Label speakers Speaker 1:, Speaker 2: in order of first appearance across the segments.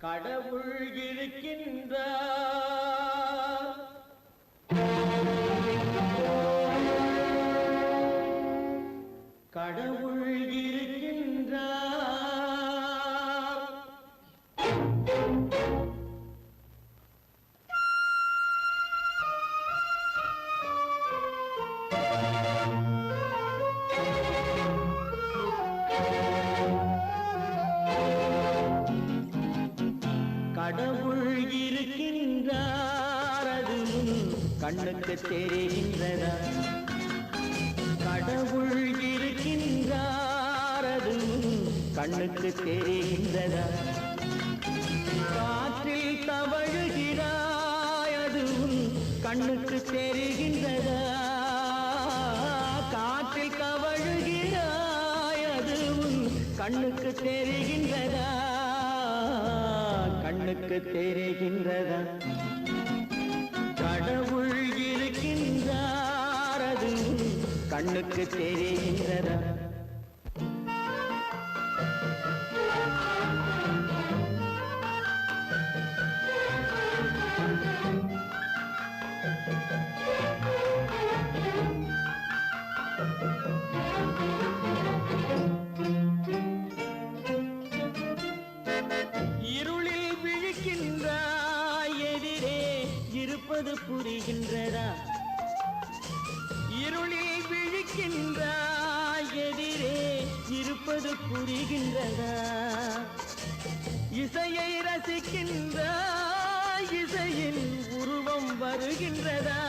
Speaker 1: கடவுள் இருக்கின்ற கடவுள் இருக்கின்றார் கண்ணுக்கு தெரிகின்றதா கடவுள் இருக்கின்றாரது கண்ணுக்கு தெரிகின்றதா காற்றில் தவழுகிறாயது கண்ணுக்கு தெரிகின்றதா காற்றில் தவழுகிறாயது கண்ணுக்கு தெரிகின்றதா கண்ணுக்கு தெரிகின்றதா கண்ணுக்கு தெரிகின்றதா எதிரே இருப்பது புரிகின்றதா? இருளில் விழிக்கின்றாய் எதிரே இருப்பது புரிகின்றதா? இசையை ரசிக்கின்றாய் இசையின் உருவம் வருகின்றதா?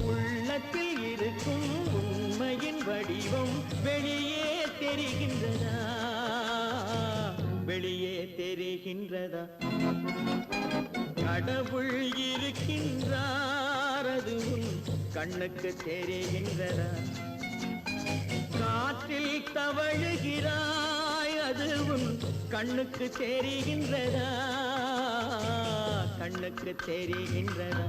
Speaker 1: உள்ளத்தில் இருக்கும் உண்மையின் வடிவம் வெளியே தெரிகின்றதா? வெளியே தெரிகின்றதா? கடவுள் இருக்கின்றார். கண்ணுக்கு தெரிகின்றன காற்றில் தவழுகிறாய் அதுவும் கண்ணுக்கு தெரிகின்றதா? கண்ணுக்கு தெரிகின்றதா?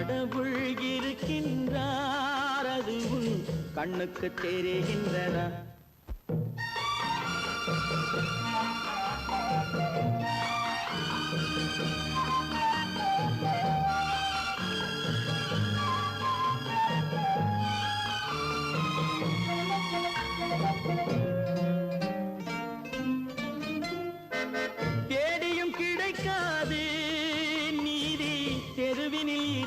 Speaker 1: கடவுள் இருக்கின்றார் அதுவும் கண்ணுக்கு தெரிகின்றதா? தேடியும் கிடைக்காது நீதி தெருவினில்